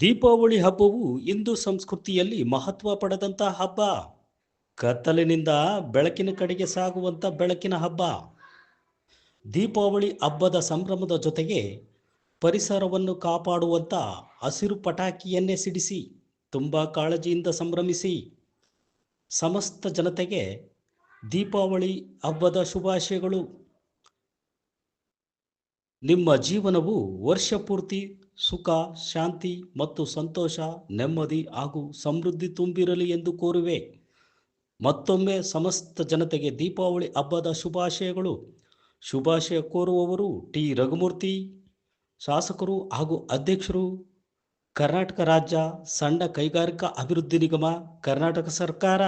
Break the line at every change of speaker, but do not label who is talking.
ದೀಪಾವಳಿ ಹಬ್ಬವು ಹಿಂದೂ ಸಂಸ್ಕೃತಿಯಲ್ಲಿ ಮಹತ್ವ ಪಡೆದಂಥ ಹಬ್ಬ. ಕತ್ತಲಿನಿಂದ ಬೆಳಕಿನ ಕಡೆಗೆ ಸಾಗುವಂಥ ಬೆಳಕಿನ ಹಬ್ಬ. ದೀಪಾವಳಿ ಹಬ್ಬದ ಸಂಭ್ರಮದ ಜೊತೆಗೆ ಪರಿಸರವನ್ನು ಕಾಪಾಡುವಂಥ ಹಸಿರು ಪಟಾಕಿಯನ್ನೇ ಸಿಡಿಸಿ, ತುಂಬ ಕಾಳಜಿಯಿಂದ ಸಂಭ್ರಮಿಸಿ, ಸಮಸ್ತ ಜನತೆಗೆ ದೀಪಾವಳಿ ಹಬ್ಬದ ಶುಭಾಶಯಗಳು. ನಿಮ್ಮ ಜೀವನವು ವರ್ಷ ಪೂರ್ತಿ ಸುಖ, ಶಾಂತಿ ಮತ್ತು ಸಂತೋಷ, ನೆಮ್ಮದಿ ಹಾಗೂ ಸಮೃದ್ಧಿ ತುಂಬಿರಲಿ ಎಂದು ಕೋರುವೆ. ಮತ್ತೊಮ್ಮೆ ಸಮಸ್ತ ಜನತೆಗೆ ದೀಪಾವಳಿ ಹಬ್ಬದ ಶುಭಾಶಯಗಳು. ಶುಭಾಶಯ ಕೋರುವವರು ಟಿ. ರಘುಮೂರ್ತಿ, ಶಾಸಕರು ಹಾಗೂ ಅಧ್ಯಕ್ಷರು. ಕರ್ನಾಟಕ ರಾಜ್ಯ ಸಣ್ಣ ಕೈಗಾರಿಕಾ ಅಭಿವೃದ್ಧಿ ನಿಗಮ, ಕರ್ನಾಟಕ ಸರ್ಕಾರ.